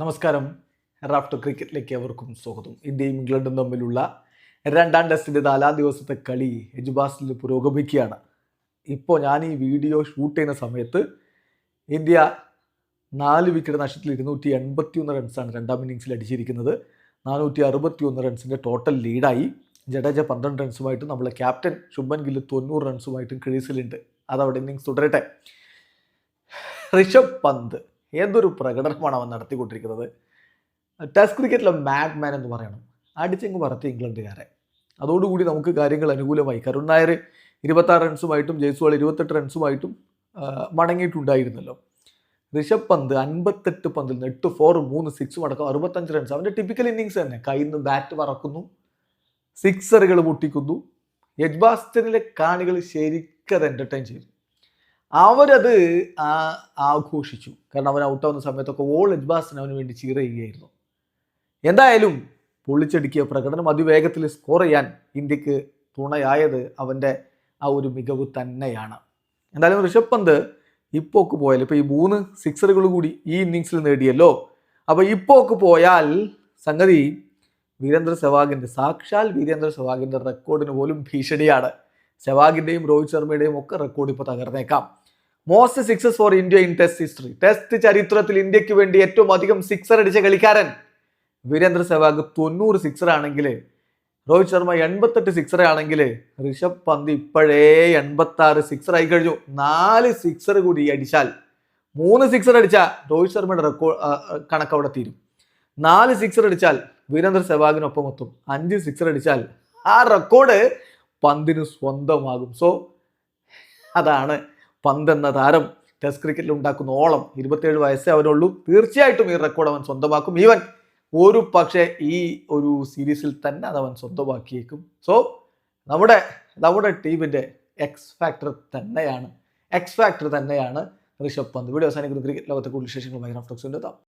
നമസ്കാരം. റാഫ്റ്റർ ക്രിക്കറ്റിലേക്ക് അവർക്കും സ്വാഗതം. ഇന്ത്യയും ഇംഗ്ലണ്ടും തമ്മിലുള്ള രണ്ടാം ടെസ്റ്റിന്റെ നാലാം ദിവസത്തെ കളി എജുബാസിൽ പുരോഗമിക്കുകയാണ്. ഇപ്പോൾ ഞാൻ ഈ വീഡിയോ ഷൂട്ട് ചെയ്യുന്ന സമയത്ത് ഇന്ത്യ നാല് വിക്കറ്റ് നഷ്ടത്തിൽ ഇരുന്നൂറ്റി എൺപത്തി ഒന്ന് റൺസാണ് രണ്ടാം ഇന്നിങ്സിൽ അടിച്ചിരിക്കുന്നത്. നാനൂറ്റി അറുപത്തി ഒന്ന് റൺസിന്റെ ടോട്ടൽ ലീഡായി ജഡേജ പന്ത്രണ്ട് റൺസുമായിട്ടും നമ്മളെ ക്യാപ്റ്റൻ ശുഭൻ ഗില്ല് തൊണ്ണൂറ് റൺസുമായിട്ടും ക്രീസിലുണ്ട്. അതവിടെ ഇന്നിങ്സ് തുടരട്ടെ. ഋഷഭ് പന്ത്. ഏതൊരു പ്രകടനമാണ് അവൻ നടത്തിക്കൊണ്ടിരിക്കുന്നത്? ടെസ്റ്റ് ക്രിക്കറ്റിലെ മാഡ് മാൻ എന്ന് പറയണം. അടിച്ചെങ്ങ് പറത്തി ഇംഗ്ലണ്ടുകാരെ. അതോടുകൂടി നമുക്ക് കാര്യങ്ങൾ അനുകൂലമായി. കരുൺ നായർ ഇരുപത്താറ് റൺസുമായിട്ടും ജയ്സ്വാൾ ഇരുപത്തെട്ട് റൺസുമായിട്ടും മടങ്ങിയിട്ടുണ്ടായിരുന്നല്ലോ. ഋഷഭ് പന്ത് അൻപത്തെട്ട് പന്തിൽ നിന്ന് എട്ട് ഫോർ മൂന്ന് സിക്സും അടക്കം അറുപത്തഞ്ച് റൺസ് അവന്റെ ടിപ്പിക്കൽ ഇന്നിങ്സ് തന്നെ. കയ്യിൽ നിന്ന് ബാറ്റ് പറക്കുന്നു സിക്സറുകൾ പൊട്ടിക്കുന്നു. യജ്ബാസ്റ്റനിലെ കാണികൾ ശരിക്കത് എന്റർടൈൻ ചെയ്തു. അവരത് ആഘോഷിച്ചു. കാരണം അവൻ ഔട്ടാവുന്ന സമയത്തൊക്കെ ഓൾ എജ്ബാസിന് അവന് വേണ്ടി ചീർ ചെയ്യുകയായിരുന്നു. എന്തായാലും പൊളിച്ചടുക്കിയ പ്രകടനം അതിവേഗത്തിൽ സ്കോർ ചെയ്യാൻ ഇന്ത്യയ്ക്ക് തുണയായത് അവന്റെ ആ ഒരു മികവ് തന്നെയാണ്. എന്തായാലും ഋഷഭ് പന്ത് ഇപ്പോക്ക് പോയാൽ ഇപ്പോൾ ഈ മൂന്ന് സിക്സറുകൾ കൂടി ഈ ഇന്നിങ്സിൽ നേടിയല്ലോ. അപ്പോൾ ഇപ്പോക്ക് പോയാൽ സംഗതി വീരേന്ദ്ര സെവാഗിന്റെ സാക്ഷാൽ വീരേന്ദ്ര സെവാഗിന്റെ റെക്കോർഡിന് പോലും ഭീഷണിയാണ്. സെവാഗിന്റെയും രോഹിത് ശർമ്മയുടെയും ഒക്കെ റെക്കോർഡ് ഇപ്പോൾ തകർന്നേക്കാം. Most sixes for India in test history. Test ചരിത്രത്തിൽ ഇന്ത്യയ്ക്ക് വേണ്ടി ഏറ്റവും അധികം സിക്സർ അടിച്ച കളിക്കാരൻ വീരേന്ദ്ര സെവാഗ് തൊണ്ണൂറ് സിക്സർ ആണെങ്കിൽ രോഹിത് ശർമ്മ എൺപത്തെട്ട് സിക്സർ ആണെങ്കിൽ ഋഷഭ് പന്ത് ഇപ്പോഴേ എൺപത്തി ആറ് സിക്സർ ആയി കഴിഞ്ഞു. നാല് സിക്സർ കൂടി അടിച്ചാൽ മൂന്ന് സിക്സർ അടിച്ചാൽ രോഹിത് ശർമ്മയുടെ റെക്കോർഡ് കണക്ക് അവിടെ തീരും. നാല് സിക്സർ അടിച്ചാൽ വീരേന്ദ്ര സെവാഗിനൊപ്പം എത്തും. അഞ്ച് സിക്സർ അടിച്ചാൽ ആ റെക്കോർഡ് പന്തിന് സ്വന്തമാകും. സോ അതാണ് പന്ത് എന്ന താരം ടെസ്റ്റ് ക്രിക്കറ്റിൽ ഉണ്ടാക്കുന്ന ഓളം ഇരുപത്തിയേഴ് വയസ്സേ അവനുള്ളൂ. തീർച്ചയായിട്ടും ഈ റെക്കോർഡ് അവൻ സ്വന്തമാക്കും. ഈവൻ ഒരു പക്ഷേ ഈ ഒരു സീരീസിൽ തന്നെ അത് അവൻ സ്വന്തമാക്കിയേക്കും. സോ നമ്മുടെ നമ്മുടെ ടീമിന്റെ എക്സ് ഫാക്ടർ തന്നെയാണ്. എക്സ് ഫാക്ടർ തന്നെയാണ് ഋഷഭ് പന്ത്. വീഡിയോ അവസാനിക്കുന്ന. ക്രിക്കറ്റ് ലോകത്തെ കൂടുതൽ വിശേഷങ്ങളുമായി റഫ്ലക്സ് എത്താം.